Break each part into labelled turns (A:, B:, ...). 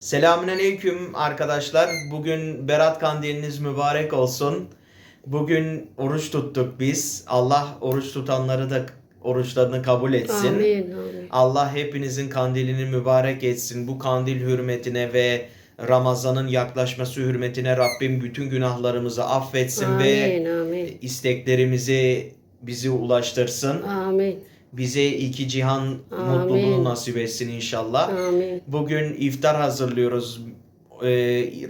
A: Selamünaleyküm arkadaşlar. Bugün Berat Kandiliniz mübarek olsun. Bugün oruç tuttuk biz. Allah oruç tutanları da oruçlarını kabul etsin.
B: Amin, amin.
A: Allah hepinizin kandilini mübarek etsin. Bu kandil hürmetine ve Ramazan'ın yaklaşması hürmetine Rabbim bütün günahlarımızı affetsin ve
B: Amin, amin.
A: isteklerimizi bizi ulaştırsın.
B: Amin,
A: Bize iki cihan
B: Amin.
A: mutluluğu nasip etsin inşallah.
B: amin.
A: Bugün iftar hazırlıyoruz. Ee,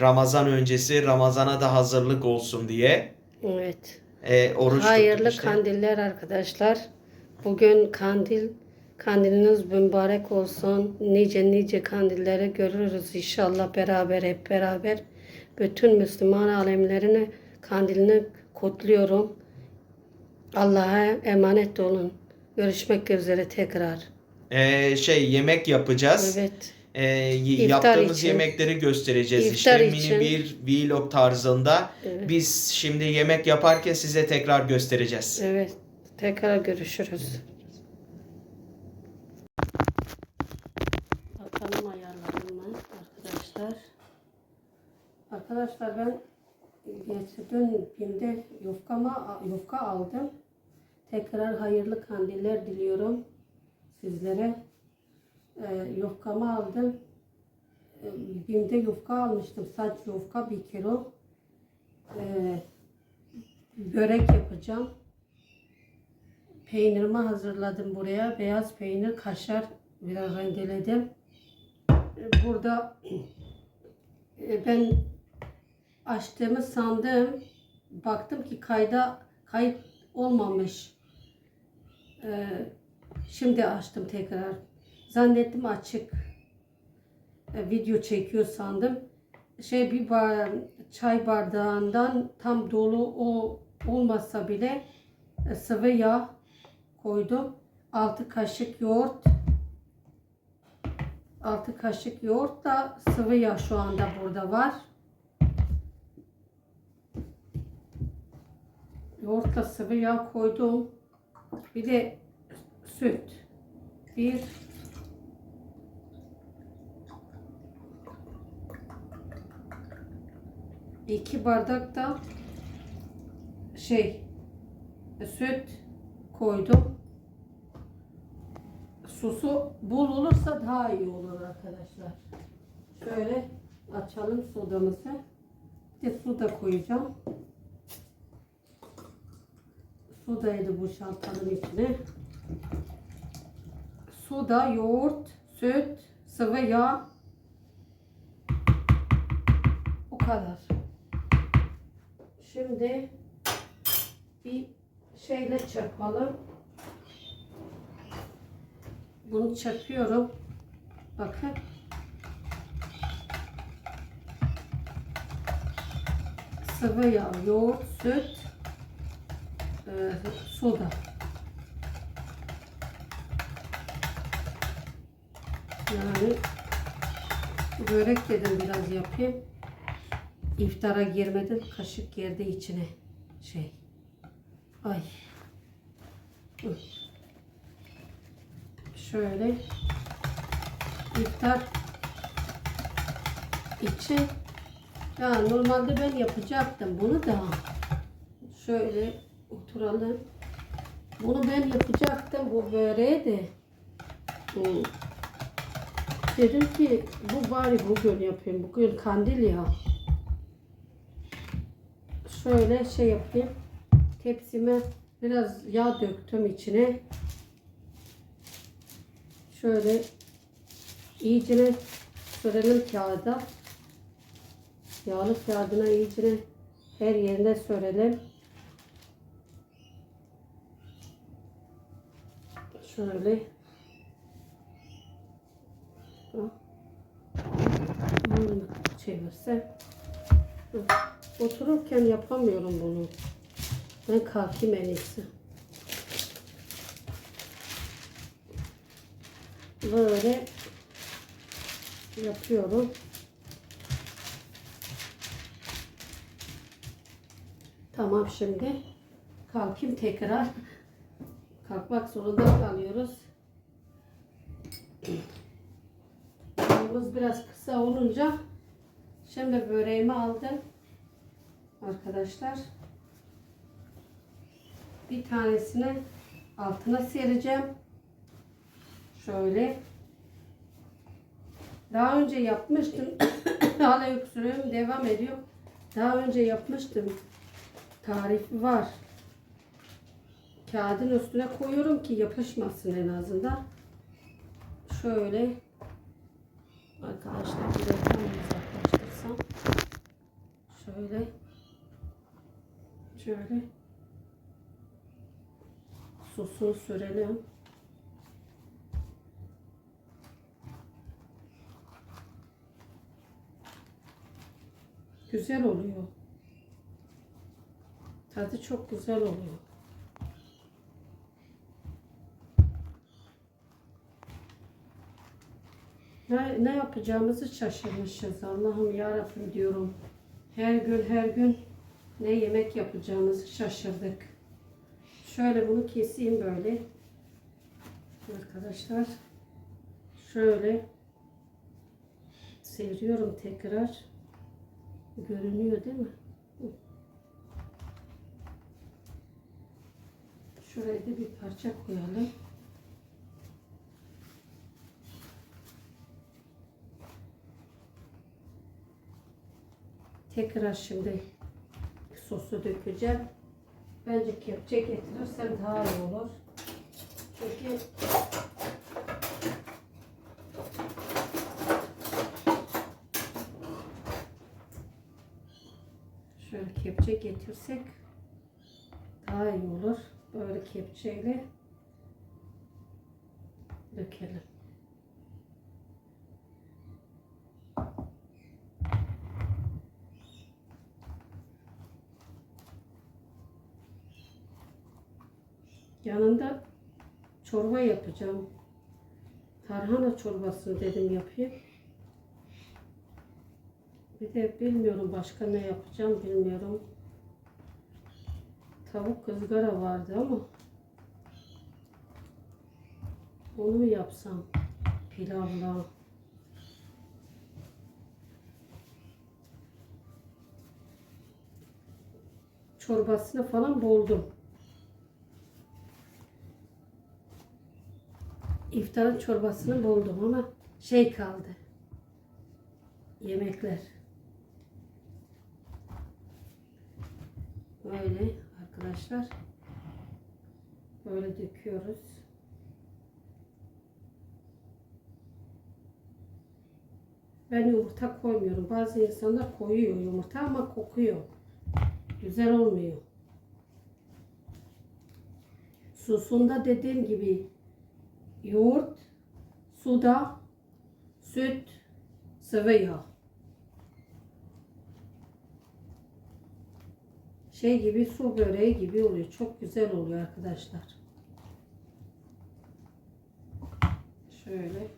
A: Ramazan öncesi Ramazana da hazırlık olsun diye.
B: Evet.
A: Ee, oruç
B: Hayırlı
A: işte.
B: kandiller arkadaşlar. Bugün kandil, kandiliniz mübarek olsun. Nice nice kandilleri görürüz inşallah beraber hep beraber. Bütün Müslüman alemlerini kandilini kutluyorum. Allah'a emanet olun. Görüşmek üzere tekrar.
A: Ee, şey yemek yapacağız.
B: Evet.
A: Ee,
B: İftar
A: yaptığımız
B: için.
A: yemekleri göstereceğiz.
B: İftar
A: işte
B: için.
A: mini bir vlog tarzında.
B: Evet.
A: Biz şimdi yemek yaparken size tekrar göstereceğiz.
B: Evet. Tekrar görüşürüz. Bakalım ayarlarıma arkadaşlar. Arkadaşlar ben geçen dün BİM'de yufkama, yufka aldım. Tekrar hayırlı kandiller diliyorum sizlere. Ee, yufkamı aldım. Ee, BİM'de yufka almıştım. Saç yufka bir kilo. Ee, börek yapacağım. Peynirimi hazırladım buraya. Beyaz peynir, kaşar biraz rendeledim. Ee, Burada e, ben açtığımı sandım. Baktım ki kayda kayıt olmamış. Ee, şimdi açtım tekrar. Zannettim açık. Ee, video çekiyor sandım. Şey bir bar- çay bardağından tam dolu o olmasa bile e, sıvı yağ koydum. 6 kaşık yoğurt. 6 kaşık yoğurt da sıvı yağ şu anda burada var. Yoğurtla sıvı yağ koydum. Bir de süt. Bir iki bardak da şey süt koydum. Sosu bol olursa daha iyi olur arkadaşlar. Şöyle açalım sodamızı. Bir de su da koyacağım. Sodayı da boşaltalım içine. Soda, yoğurt, süt, sıvı yağ. O kadar. Şimdi bir şeyle çırpalım. Bunu çırpıyorum. Bakın. Sıvı yağ, yoğurt, süt, soda. Yani börek dedim biraz yapayım. İftara girmedim. Kaşık girdi içine. Şey. Ay. Şöyle. İftar için. Ya normalde ben yapacaktım bunu da. Şöyle oturalım. Bunu ben yapacaktım bu böreği de. Dedim ki bu bari bugün yapayım. Bugün kandil ya. Şöyle şey yapayım. Tepsime biraz yağ döktüm içine. Şöyle iyicene sürelim kağıda. Yağlı kağıdına iyicene her yerine sürelim. Şöyle. Bunu çevirse. Hı. Otururken yapamıyorum bunu. Ben kalkayım en iyisi. Böyle yapıyorum. Tamam şimdi kalkayım tekrar. Kalkmak zorunda kalıyoruz. videomuz biraz kısa olunca şimdi böreğimi aldım. Arkadaşlar bir tanesini altına sereceğim. Şöyle. Daha önce yapmıştım. Hala öksürüğüm devam ediyor. Daha önce yapmıştım. Tarifi var. Kağıdın üstüne koyuyorum ki yapışmasın en azından. Şöyle arkadaşlar bir tam uzaklaştırsam. Şöyle. Şöyle. Sosunu sürelim. Güzel oluyor. Tadı çok güzel oluyor. Ne, yapacağımızı şaşırmışız. Allah'ım yarabbim diyorum. Her gün her gün ne yemek yapacağımızı şaşırdık. Şöyle bunu keseyim böyle. Arkadaşlar. Şöyle seriyorum tekrar. Görünüyor değil mi? Şuraya da bir parça koyalım. Tekrar şimdi sosu dökeceğim. Bence kepçe getirirsem daha iyi olur. Çünkü şöyle kepçe getirsek daha iyi olur. Böyle kepçeyle dökelim. Yanında çorba yapacağım. Tarhana çorbası dedim yapayım. Bir de bilmiyorum başka ne yapacağım bilmiyorum. Tavuk ızgara vardı ama onu mu yapsam pilavla? Çorbasını falan buldum. İftarın çorbasını buldum ama şey kaldı. Yemekler. Böyle arkadaşlar. Böyle döküyoruz. Ben yumurta koymuyorum. Bazı insanlar koyuyor yumurta ama kokuyor. Güzel olmuyor. Susunda dediğim gibi yoğurt, suda, süt, sıvı yağ. Şey gibi su böreği gibi oluyor. Çok güzel oluyor arkadaşlar. Şöyle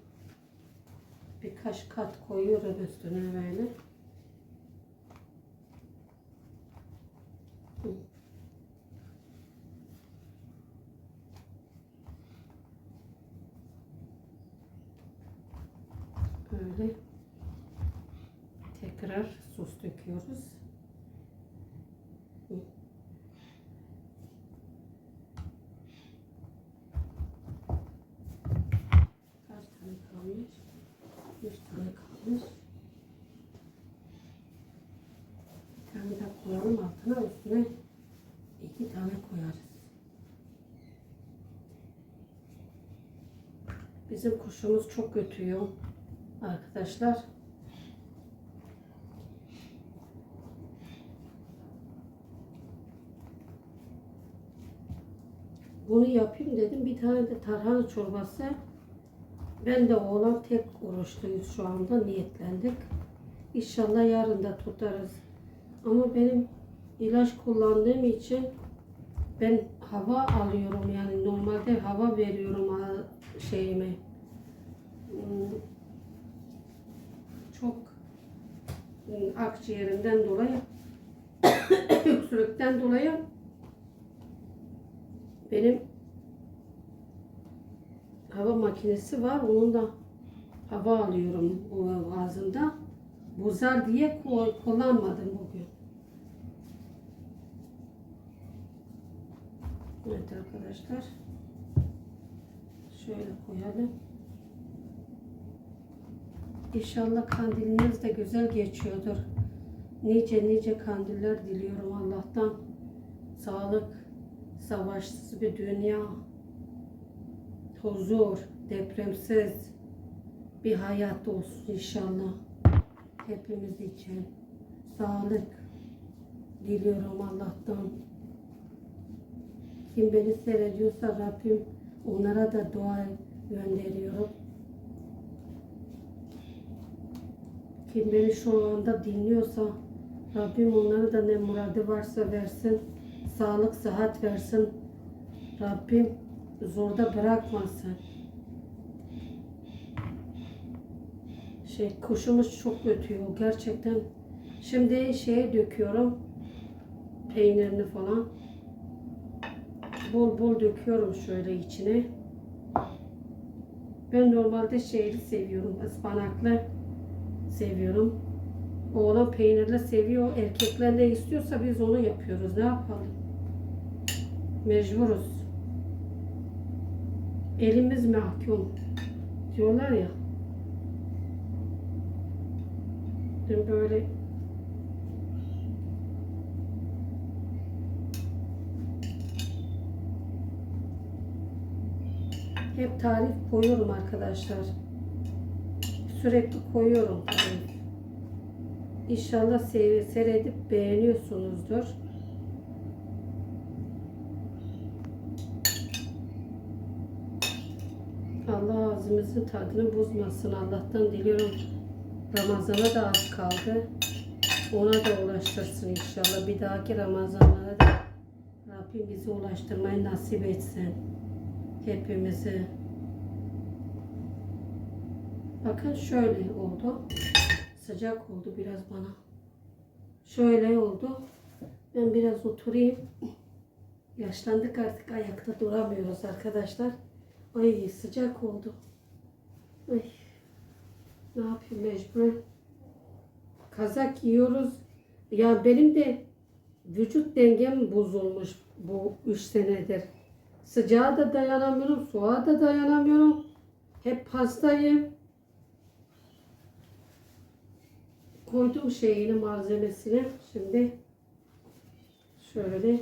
B: birkaç kat koyuyorum üstüne böyle. Hı. Böyle tekrar sos döküyoruz. Hı. Kaç tane kalmış? Üç tane kalmış. Bir tane daha koyalım altına üstüne iki tane koyarız. Bizim kuşumuz çok ötüyor arkadaşlar. Bunu yapayım dedim. Bir tane de tarhana çorbası. Ben de oğlan tek oruçluyuz şu anda. Niyetlendik. İnşallah yarın da tutarız. Ama benim ilaç kullandığım için ben hava alıyorum yani normalde hava veriyorum şeyime. Çok akciğerimden dolayı öksürükten dolayı benim hava makinesi var. Onun da hava alıyorum ağzımda. Bozar diye kullanmadım bugün. Evet arkadaşlar. Şöyle koyalım. İnşallah kandiliniz de güzel geçiyordur. Nice nice kandiller diliyorum Allah'tan. Sağlık, savaşsız bir dünya, huzur, depremsiz bir hayat olsun inşallah. Hepimiz için. Sağlık diliyorum Allah'tan. Kim beni seyrediyorsa Rabbim onlara da dua gönderiyorum. Kim beni şu anda dinliyorsa Rabbim onlara da ne muradı varsa versin. Sağlık, sıhhat versin. Rabbim zorda bırakmasın. Şey kuşumuz çok ötüyor gerçekten. Şimdi şeye döküyorum. Peynirini falan. Bol bol döküyorum şöyle içine. Ben normalde şeyli seviyorum. ıspanaklı seviyorum. Oğlan peynirli seviyor. Erkekler ne istiyorsa biz onu yapıyoruz. Ne yapalım? Mecburuz. Elimiz mahkum. Diyorlar ya. Ben böyle hep tarif koyuyorum arkadaşlar. Sürekli koyuyorum tarif. İnşallah seyredip beğeniyorsunuzdur. Allah ağzımızın tadını bozmasın. Allah'tan diliyorum. Ramazana da az kaldı. Ona da ulaştırsın inşallah. Bir dahaki Ramazanlara da Rabbim bizi ulaştırmayı nasip etsin. Hepimizi. Bakın şöyle oldu. Sıcak oldu biraz bana. Şöyle oldu. Ben biraz oturayım. Yaşlandık artık ayakta duramıyoruz arkadaşlar. Ay sıcak oldu. Ay. Ne yapayım mecbur. Kazak yiyoruz. Ya benim de vücut dengem bozulmuş bu üç senedir. Sıcağa da dayanamıyorum, soğuğa da dayanamıyorum. Hep hastayım. Koydum şeyini, malzemesini. Şimdi şöyle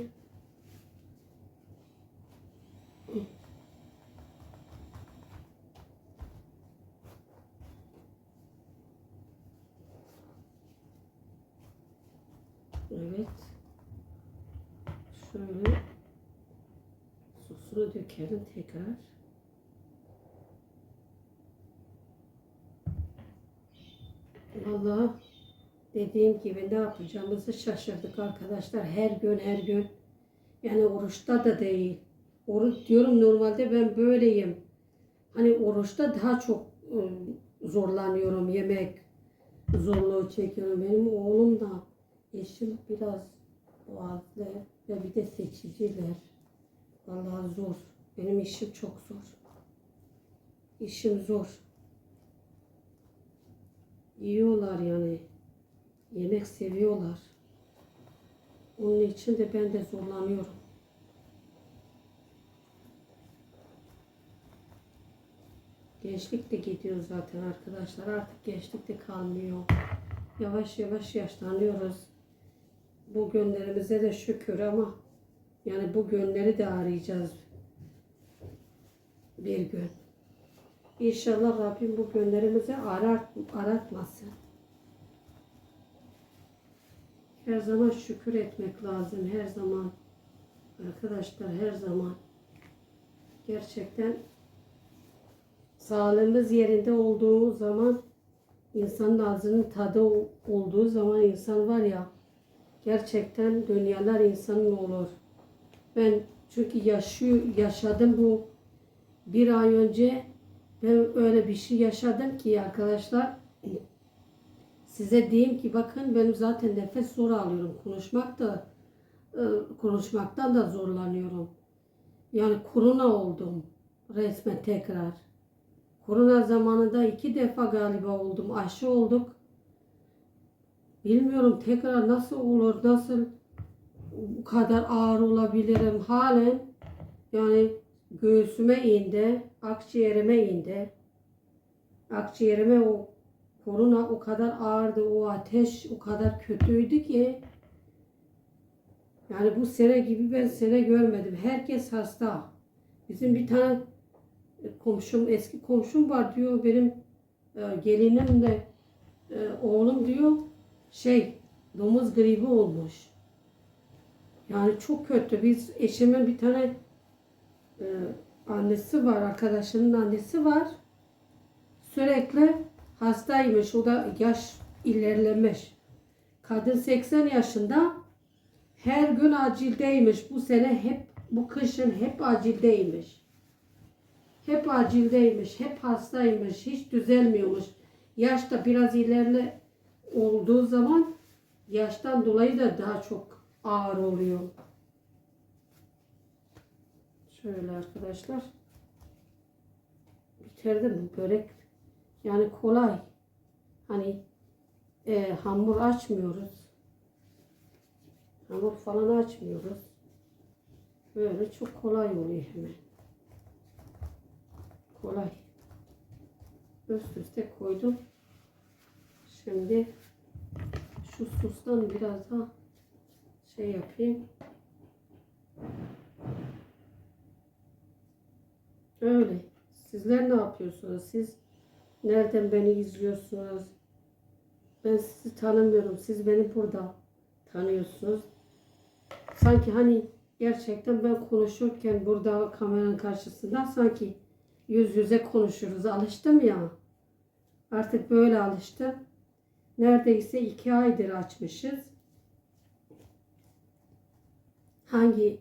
B: Evet. Şöyle sosunu dökelim tekrar. Vallahi dediğim gibi ne yapacağımızı şaşırdık arkadaşlar. Her gün her gün. Yani oruçta da değil. Oruç diyorum normalde ben böyleyim. Hani oruçta daha çok ıı, zorlanıyorum yemek zorluğu çekiyorum. Benim oğlum da eşim biraz boğazlı ve bir de seçiciler. Vallahi zor. Benim işim çok zor. İşim zor. Yiyorlar yani. Yemek seviyorlar. Onun için de ben de zorlanıyorum. Gençlik de gidiyor zaten arkadaşlar. Artık gençlik de kalmıyor. Yavaş yavaş yaşlanıyoruz. Bu günlerimize de şükür ama yani bu günleri de arayacağız bir gün. İnşallah Rabbim bu günlerimizi arat, aratmasın. Her zaman şükür etmek lazım. Her zaman. Arkadaşlar her zaman. Gerçekten sağlığımız yerinde olduğu zaman insanın ağzının tadı olduğu zaman insan var ya gerçekten dünyalar insanın olur. Ben çünkü yaşıyor, yaşadım bu bir ay önce ben öyle bir şey yaşadım ki arkadaşlar size diyeyim ki bakın benim zaten nefes zor alıyorum. Konuşmak da e, konuşmaktan da zorlanıyorum. Yani korona oldum resmen tekrar. Korona zamanında iki defa galiba oldum. Aşı olduk. Bilmiyorum tekrar nasıl olur, nasıl bu kadar ağır olabilirim. Halen yani göğsüme indi, akciğerime indi. Akciğerime o korona o kadar ağırdı, o ateş o kadar kötüydü ki yani bu sene gibi ben sene görmedim. Herkes hasta. Bizim bir tane komşum, eski komşum var diyor. Benim e, gelinim de e, oğlum diyor şey domuz gribi olmuş. Yani çok kötü. Biz eşimin bir tane e, annesi var, arkadaşının annesi var. Sürekli hastaymış. O da yaş ilerlemiş. Kadın 80 yaşında her gün acildeymiş. Bu sene hep bu kışın hep acildeymiş. Hep acildeymiş, hep hastaymış, hiç düzelmiyormuş. Yaş da biraz ilerle olduğu zaman yaştan dolayı da daha çok ağır oluyor. Şöyle arkadaşlar. Bitirdim bu börek. Yani kolay. Hani e, hamur açmıyoruz. Hamur falan açmıyoruz. Böyle çok kolay oluyor hemen. Kolay. Üst üste koydum. Şimdi şu sustan biraz daha şey yapayım. Öyle. Sizler ne yapıyorsunuz? Siz nereden beni izliyorsunuz? Ben sizi tanımıyorum. Siz beni burada tanıyorsunuz. Sanki hani gerçekten ben konuşurken burada kameranın karşısında sanki yüz yüze konuşuruz. Alıştım ya. Artık böyle alıştım. Neredeyse iki aydır açmışız. Hangi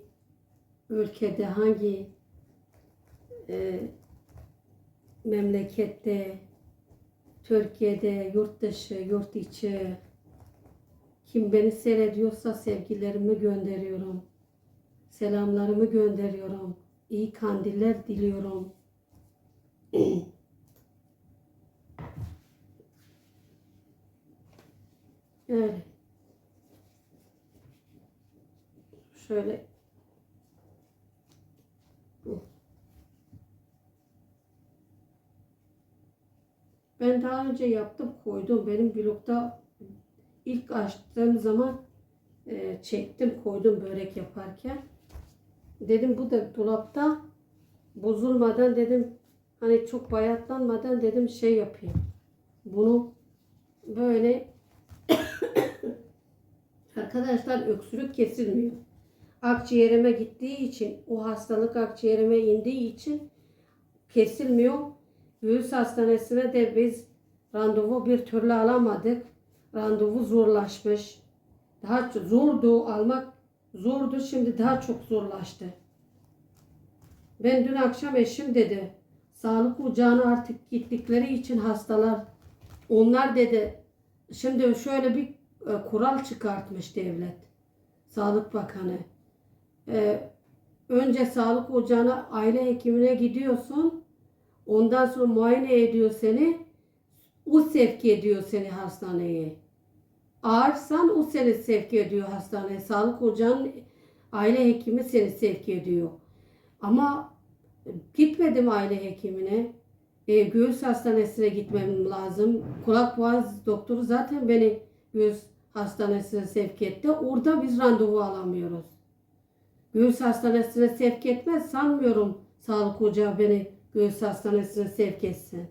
B: ülkede, hangi e, memlekette, Türkiye'de, yurt dışı, yurt içi kim beni seyrediyorsa sevgilerimi gönderiyorum. Selamlarımı gönderiyorum. İyi kandiller diliyorum. Öyle. Şöyle. Ben daha önce yaptım koydum. Benim blogda ilk açtığım zaman e, çektim koydum börek yaparken. Dedim bu da dolapta bozulmadan dedim hani çok bayatlanmadan dedim şey yapayım. Bunu böyle arkadaşlar öksürük kesilmiyor. Akciğerime gittiği için o hastalık akciğerime indiği için kesilmiyor. Göğüs hastanesine de biz randevu bir türlü alamadık. Randevu zorlaşmış. Daha zordu almak zordu şimdi daha çok zorlaştı. Ben dün akşam eşim dedi. Sağlık ocağına artık gittikleri için hastalar onlar dedi şimdi şöyle bir e, kural çıkartmış devlet. Sağlık Bakanı. E, önce sağlık ocağına aile hekimine gidiyorsun. Ondan sonra muayene ediyor seni. O sevk ediyor seni hastaneye. Ağırsan o seni sevk ediyor hastaneye. Sağlık ocağının aile hekimi seni sevk ediyor. Ama gitmedim aile hekimine. E, göğüs hastanesine gitmem lazım. Kulak boğaz doktoru zaten beni göğüs hastanesine sevk etti. Orada biz randevu alamıyoruz. Göğüs hastanesine sevk etmez sanmıyorum sağlık ocağı beni göğüs hastanesine sevk etsin.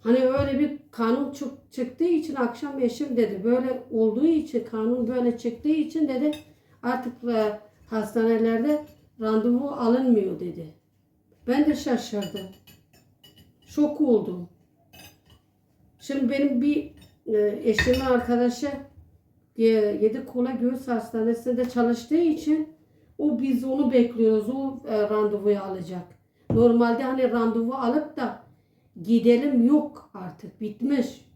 B: Hani öyle bir kanun çık- çıktığı için akşam eşim dedi böyle olduğu için kanun böyle çıktığı için dedi artık e, hastanelerde randevu alınmıyor dedi. Ben de şaşırdım. Şok oldum. Şimdi benim bir e, eşimin arkadaşı e, Yedi Kola Göğüs Hastanesi'nde çalıştığı için o biz onu bekliyoruz. O e, randevuyu alacak. Normalde hani randevu alıp da gidelim yok artık bitmiş.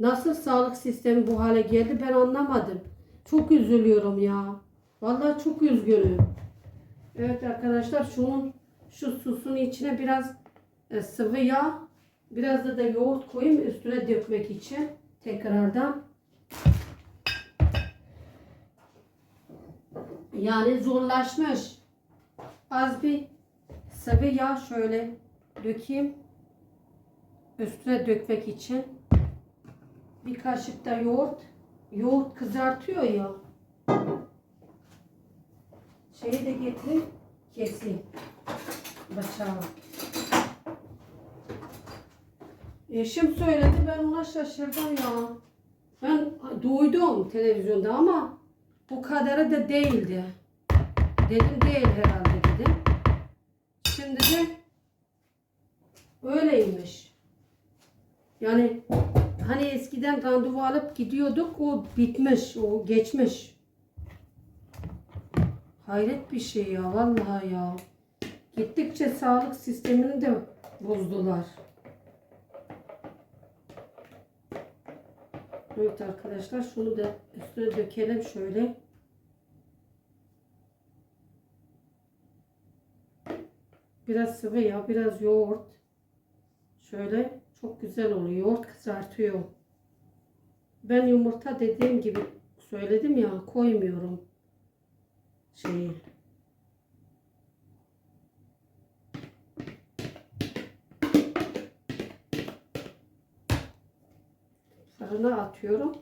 B: Nasıl sağlık sistemi bu hale geldi ben anlamadım. Çok üzülüyorum ya. Vallahi çok üzgünüm. Evet arkadaşlar şunun şu susun içine biraz e, sıvı yağ. Biraz da, da yoğurt koyayım üstüne dökmek için. Tekrardan. Yani zorlaşmış. Az bir sıvı yağ şöyle dökeyim. Üstüne dökmek için. Bir kaşık da yoğurt. Yoğurt kızartıyor ya. Şeyi de getireyim. Keseyim. Bıçağı. Eşim söyledi ben ona şaşırdım ya. Ben duydum televizyonda ama bu kadarı da değildi. Dedim değil herhalde. Şimdi de öyleymiş. Yani hani eskiden randevu alıp gidiyorduk o bitmiş, o geçmiş. Hayret bir şey ya vallahi ya. Gittikçe sağlık sistemini de bozdular. Evet arkadaşlar şunu da üstüne dökelim şöyle. Biraz sıvı yağ, biraz yoğurt. Şöyle çok güzel oluyor. Yoğurt kızartıyor. Ben yumurta dediğim gibi söyledim ya koymuyorum şeyi. Fırına atıyorum.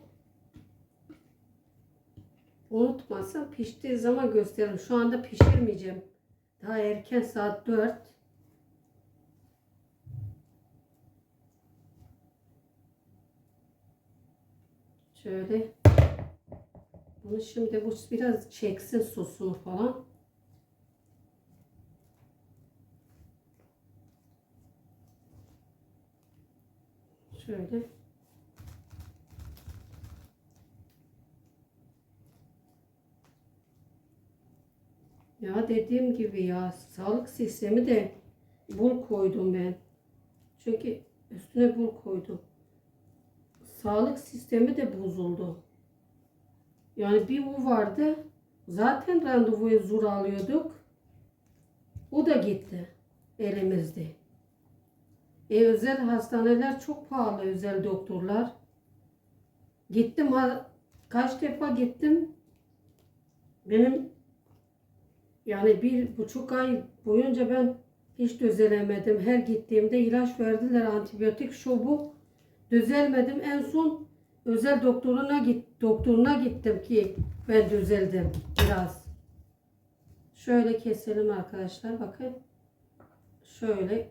B: Unutmazsam piştiği zaman gösteririm. Şu anda pişirmeyeceğim. Daha erken saat 4. Şöyle. Bunu şimdi bu biraz çeksin sosunu falan. Şöyle. Ya dediğim gibi ya sağlık sistemi de bul koydum ben. Çünkü üstüne bul koydum. Sağlık sistemi de bozuldu. Yani bir bu vardı. Zaten randevuyu zor alıyorduk. O da gitti elimizde. E, özel hastaneler çok pahalı özel doktorlar. Gittim kaç defa gittim. Benim yani bir buçuk ay boyunca ben hiç düzelemedim. Her gittiğimde ilaç verdiler antibiyotik şu bu. Düzelmedim. En son özel doktoruna git doktoruna gittim ki ben düzeldim biraz. Şöyle keselim arkadaşlar bakın. Şöyle.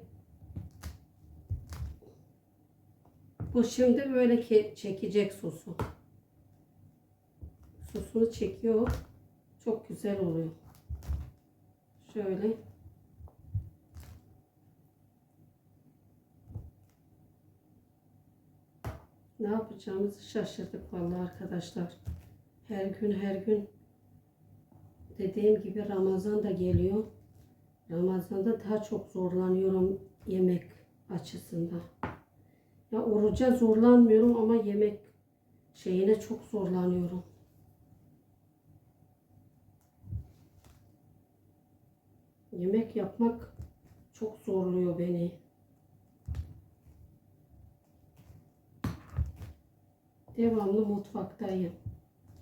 B: Bu şimdi böyle ke- çekecek sosu. Sosunu çekiyor. Çok güzel oluyor. Şöyle. Ne yapacağımızı şaşırdık vallahi arkadaşlar. Her gün her gün dediğim gibi Ramazan da geliyor. Ramazan'da daha çok zorlanıyorum yemek açısından. Ya oruca zorlanmıyorum ama yemek şeyine çok zorlanıyorum. Yemek yapmak çok zorluyor beni. Devamlı mutfaktayım.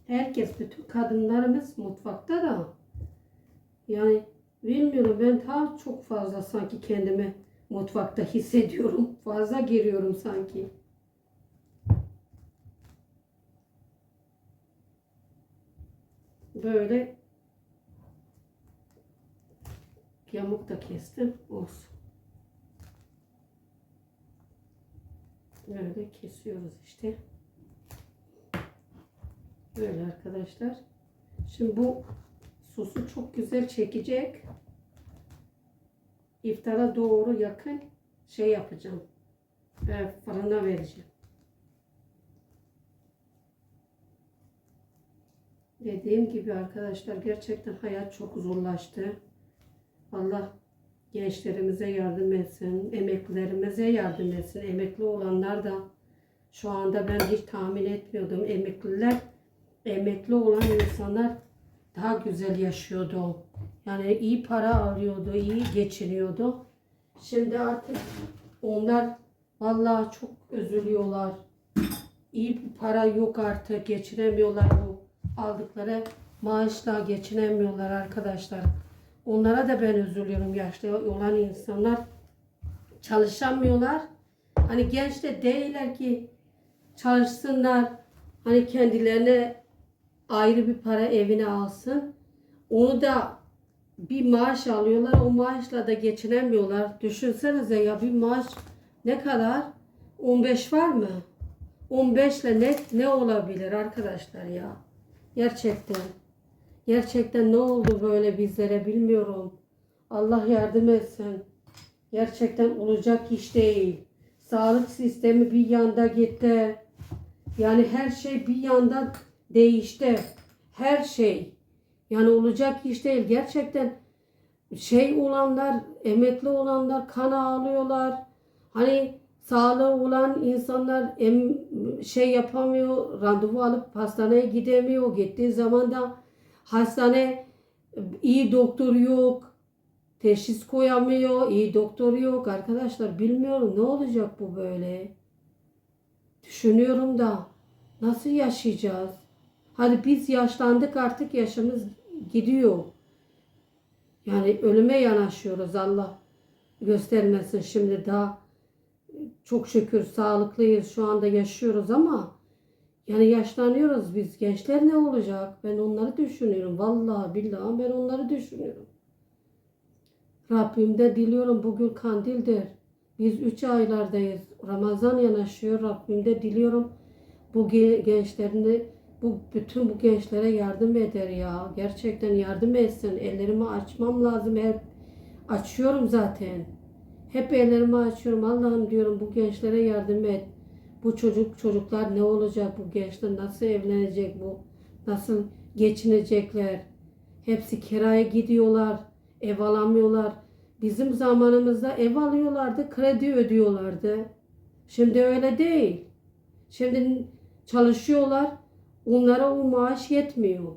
B: Herkes, bütün kadınlarımız mutfakta da. Yani bilmiyorum ben daha çok fazla sanki kendimi mutfakta hissediyorum. Fazla giriyorum sanki. Böyle yamuk da kestim. Olsun. Böyle kesiyoruz işte. Böyle arkadaşlar. Şimdi bu sosu çok güzel çekecek. İftara doğru yakın şey yapacağım. E, fırına vereceğim. Dediğim gibi arkadaşlar gerçekten hayat çok zorlaştı. Allah gençlerimize yardım etsin, emeklilerimize yardım etsin. Emekli olanlar da şu anda ben hiç tahmin etmiyordum. Emekliler, emekli olan insanlar daha güzel yaşıyordu. Yani iyi para alıyordu, iyi geçiniyordu. Şimdi artık onlar vallahi çok üzülüyorlar. İyi para yok artık. Geçiremiyorlar bu aldıkları maaşla geçinemiyorlar arkadaşlar. Onlara da ben üzülüyorum yaşlı olan insanlar çalışamıyorlar. Hani genç de değiller ki çalışsınlar. Hani kendilerine ayrı bir para evine alsın. Onu da bir maaş alıyorlar. O maaşla da geçinemiyorlar. Düşünsenize ya bir maaş ne kadar? 15 var mı? 15 ile ne, ne olabilir arkadaşlar ya? Gerçekten. Gerçekten ne oldu böyle bizlere bilmiyorum. Allah yardım etsin. Gerçekten olacak iş değil. Sağlık sistemi bir yanda gitti. Yani her şey bir yanda değişti. Her şey. Yani olacak iş değil. Gerçekten şey olanlar, emekli olanlar kan ağlıyorlar. Hani sağlığı olan insanlar em, şey yapamıyor, randevu alıp hastaneye gidemiyor. Gittiği zaman da hastane iyi doktor yok. Teşhis koyamıyor, iyi doktor yok. Arkadaşlar bilmiyorum ne olacak bu böyle. Düşünüyorum da nasıl yaşayacağız? Hadi biz yaşlandık artık yaşımız gidiyor. Yani ölüme yanaşıyoruz Allah göstermesin şimdi daha çok şükür sağlıklıyız şu anda yaşıyoruz ama yani yaşlanıyoruz biz gençler ne olacak ben onları düşünüyorum vallahi billahi ben onları düşünüyorum. Rabbimde diliyorum bugün kandildir. Biz üç aylardayız. Ramazan yanaşıyor. Rabbimde diliyorum bu ge- gençlerini bu bütün bu gençlere yardım eder ya. Gerçekten yardım etsin. Ellerimi açmam lazım. Hep açıyorum zaten. Hep ellerimi açıyorum. Allah'ım diyorum bu gençlere yardım et. Bu çocuk çocuklar ne olacak? Bu gençler nasıl evlenecek bu? Nasıl geçinecekler? Hepsi kiraya gidiyorlar. Ev alamıyorlar. Bizim zamanımızda ev alıyorlardı, kredi ödüyorlardı. Şimdi öyle değil. Şimdi çalışıyorlar, onlara o maaş yetmiyor.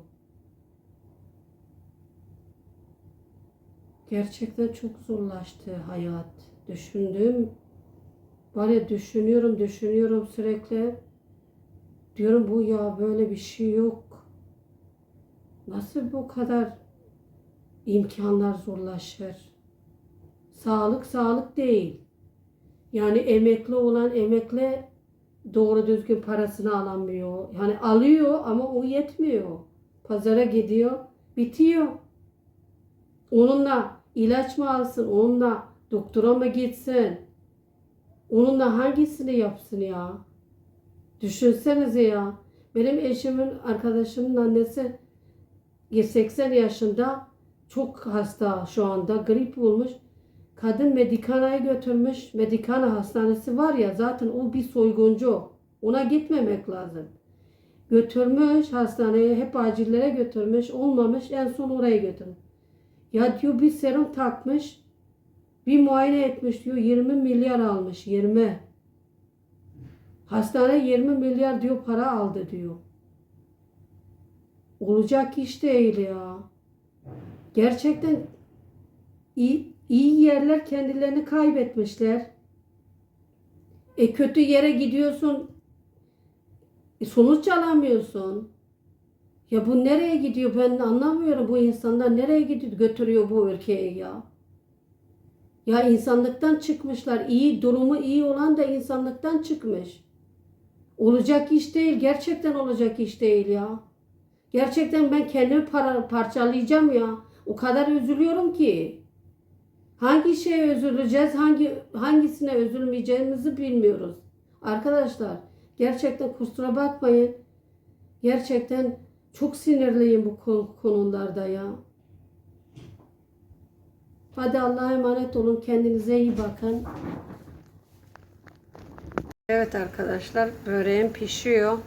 B: Gerçekten çok zorlaştı hayat. Düşündüm. Ya düşünüyorum, düşünüyorum sürekli. Diyorum bu ya böyle bir şey yok. Nasıl bu kadar imkanlar zorlaşır? Sağlık sağlık değil. Yani emekli olan emekli doğru düzgün parasını alamıyor. Yani alıyor ama o yetmiyor. Pazara gidiyor, bitiyor. Onunla ilaç mı alsın, onunla doktora mı gitsin? Onunla hangisini yapsın ya? Düşünsenize ya. Benim eşimin arkadaşımın annesi 80 yaşında çok hasta şu anda grip olmuş. Kadın Medikana'ya götürmüş. Medikana hastanesi var ya zaten o bir soyguncu. Ona gitmemek lazım. Götürmüş hastaneye hep acillere götürmüş. Olmamış en son oraya götürmüş. Ya diyor bir serum takmış. Bir muayene etmiş diyor 20 milyar almış 20. Hastane 20 milyar diyor para aldı diyor. Olacak iş değil ya. Gerçekten iyi, iyi yerler kendilerini kaybetmişler. E kötü yere gidiyorsun. E sonuç alamıyorsun. Ya bu nereye gidiyor ben anlamıyorum bu insanlar nereye gidiyor götürüyor bu ülkeyi ya. Ya insanlıktan çıkmışlar. İyi durumu iyi olan da insanlıktan çıkmış. Olacak iş değil. Gerçekten olacak iş değil ya. Gerçekten ben kendimi para, parçalayacağım ya. O kadar üzülüyorum ki. Hangi şeye üzüleceğiz, hangi hangisine üzülmeyeceğimizi bilmiyoruz. Arkadaşlar gerçekten kusura bakmayın. Gerçekten çok sinirliyim bu konu- konularda ya. Hadi Allah'a emanet olun. Kendinize iyi bakın. Evet arkadaşlar böreğim pişiyor.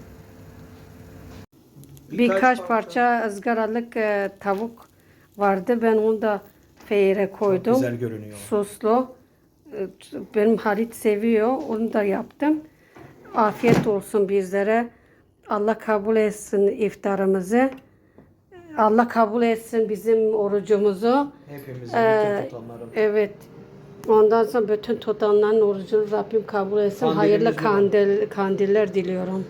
B: Birkaç, parça ızgaralık e, tavuk vardı. Ben onu da feyre koydum.
A: Güzel görünüyor.
B: Soslu. E, Benim Halit seviyor. Onu da yaptım. Afiyet olsun bizlere. Allah kabul etsin iftarımızı. Allah kabul etsin bizim orucumuzu.
A: Hepimizin
B: Ee,
A: bütün tutanların.
B: Evet. Ondan sonra bütün tutanların orucunu Rabbim kabul etsin. Hayırlı kandil, kandiller diliyorum.